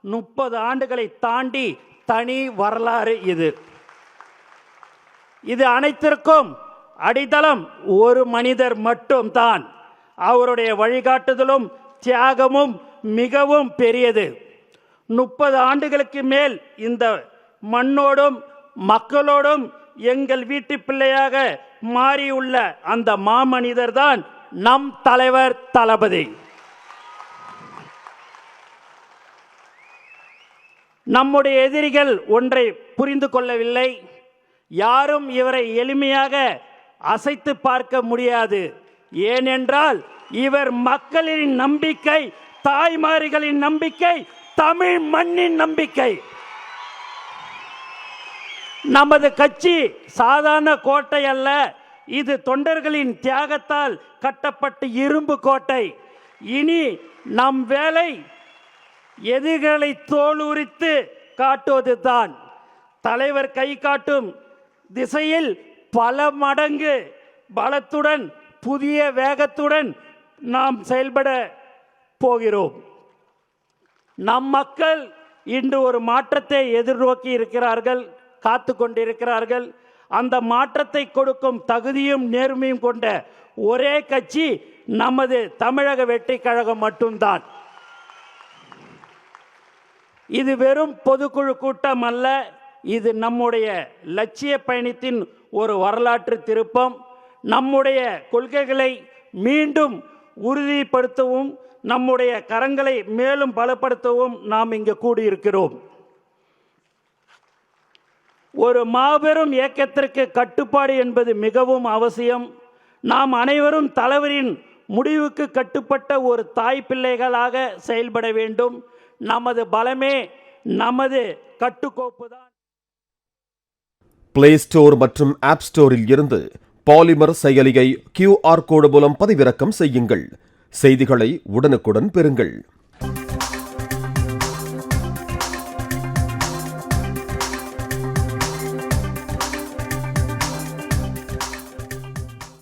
முப்பது ஆண்டுகளை தாண்டி தனி வரலாறு இது. இது அனைத்திற்கும் அடித்தளம். ஒரு மனிதர் மட்டும்தான். அவருடைய வழிகாட்டுதலும் தியாகமும் மிகவும் பெரியது. முப்பது ஆண்டுகளுக்கு மேல் இந்த மண்ணோடும் மக்களோடும் எங்கள் வீட்டு பிள்ளையாக மாறியுள்ள அந்த மாமனிதர்தான் நம் தலைவர் தளபதி. நம்முடைய எதிரிகள் ஒன்றை புரிந்து கொள்ளவில்லை. யாரும் இவரை எளிமையாக அசைத்து பார்க்க முடியாது. ஏனென்றால் இவர் மக்களின் நம்பிக்கை தாய்மார்களின் நம்பிக்கை தமிழ் மண்ணின் நம்பிக்கை. நமது கட்சி சாதாரண கோட்டை அல்ல. இது தொண்டர்களின் தியாகத்தால் கட்டப்பட்ட இரும்பு கோட்டை. இனி நம் வேலை எதிர்களை தோலுரித்து காட்டுவதுதான். தலைவர் கை காட்டும் திசையில் பல மடங்கு பலத்துடன் புதிய வேகத்துடன் நாம் செயல்பட போகிறோம். நம் மக்கள் இன்று ஒரு மாற்றத்தை எதிர்நோக்கி இருக்கிறார்கள் காத்து கொண்டிருக்கிறார்கள். அந்த மாற்றத்தை கொடுக்கும் தகுதியும் நேர்மையும் கொண்ட ஒரே கட்சி நமது தமிழக வெற்றி கழகம் மட்டும்தான். இது வெறும் பொதுக்குழு கூட்டம் அல்ல. இது நம்முடைய லட்சிய பயணத்தின் ஒரு வரலாற்று திருப்பம். நம்முடைய கொள்கைகளை மீண்டும் உறுதிப்படுத்தவும் நம்முடைய கரங்களை மேலும் பலப்படுத்தவும் நாம் இங்கு கூடியிருக்கிறோம். ஒரு மாபெரும் இயக்கத்திற்கு கட்டுப்பாடு என்பது மிகவும் அவசியம். நாம் அனைவரும் தலைவரின் முடிவுக்கு கட்டுப்பட்ட ஒரு தாய் பிள்ளைகளாக செயல்பட வேண்டும். நமது பலமே நமது கட்டுக்கோப்பு தான். பிளே ஸ்டோர் மற்றும் ஆப் ஸ்டோரில் இருந்து பாலிமர் செயலியை கியூஆர் கோடு மூலம் பதிவிறக்கம் செய்யுங்கள். செய்திகளை உடனுக்குடன் பெறுங்கள்.